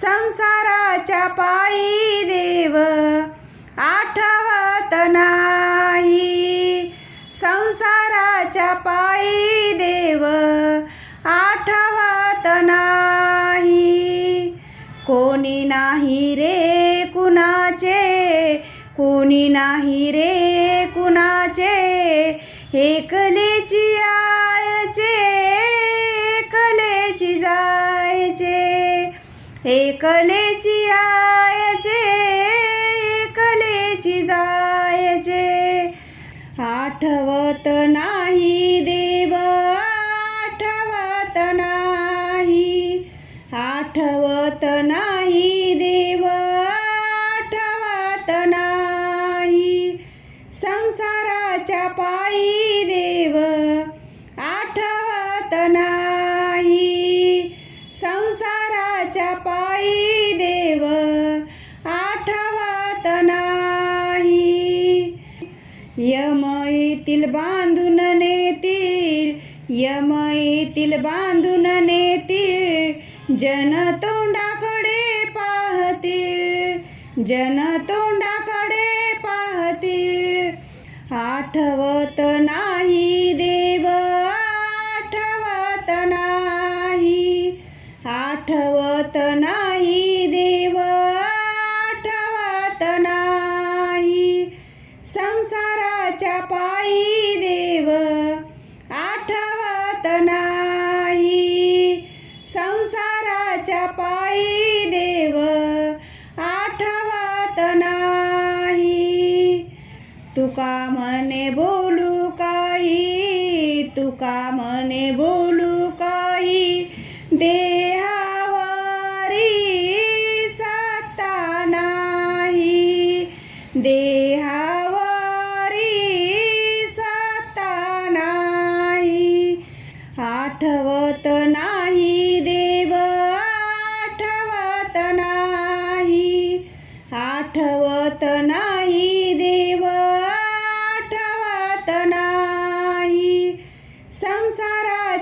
संसाराच्या पायी देव आठवत नाही. संसाराच्या पायी देव आठवत नाही. कोणी नाही रे कुणाचे कोणी नाही रे कुणाचे. एकले एकलेची आयचे एकलेची जायचे. आठवत नाही देव आठवत नाही. आठवत नाही देव आठवत नाही. संसाराच्या पायी संसाराच्या पायी देव आठवत नाही. यम येतील बांधून नेतील यम येतील बांधून नेतील जन तोंडाकडे पाहतील जन तोंडाकडे पाहतील. आठवत नाही देव आठवत नाही. आठवत नाही देव आठवत नाही. संसाराच्या पायी देव आठवत नाही. संसाराच्या पायी देव आठवत नाही. तुका म्हणे बोलू काही तुका म्हणे बोलू काही. देव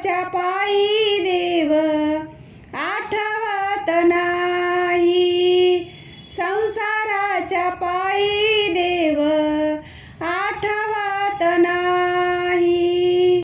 देवाच्या पायी देव आठवत नाही. संसाराच्या पायी देव